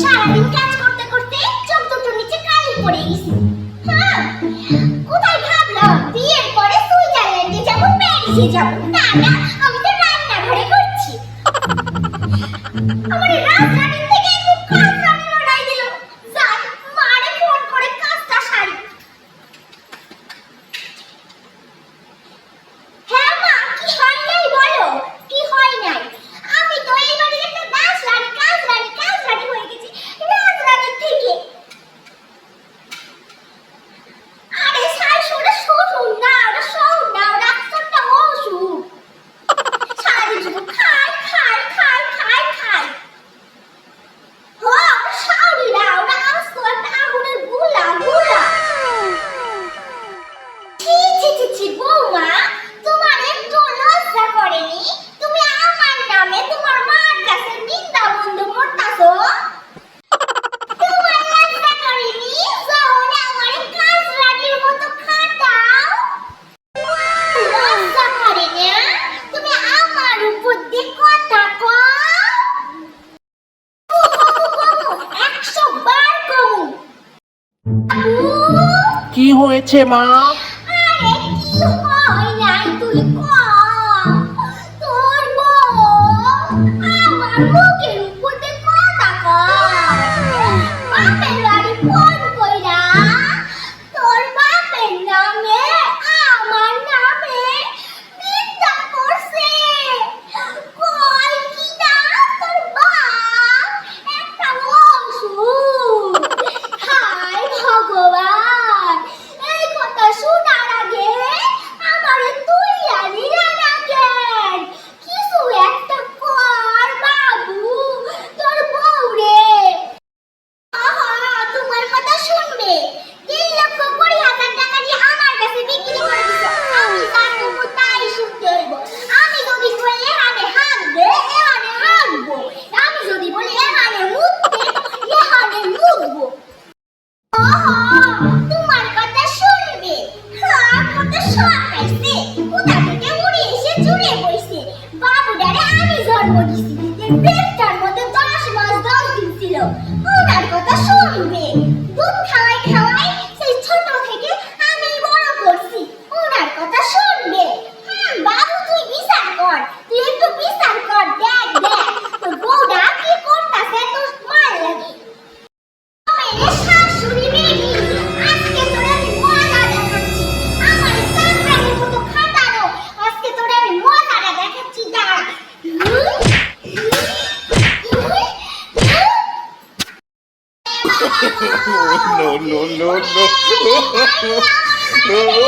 সারাদিন কাজ করতে করতে চোখ দুটো নিচে কালি পড়ে গেছে। হ্যাঁ, কোথায় ভাবলাম? বিয়ের পরে সুইজারল্যান্ডে যাব, প্যারিসে যাব। তা না, আমি তো রান্নাঘরে করছি। আমার রান্না কি হয়েছে মা? তুই তোর বউ আমার তোমার কথা শুনবে। আর কত শখ পাইছে। কোথা থেকে উড়ে এসে জুড়ে বইছে। বাবুটারে আমি জন্ম দিছি। এর মধ্যে দশ মাস দশ দিন ছিল। ওনার কথা শুনবে। দুধ খাওয়াই খাওয়াই no, no, no. no.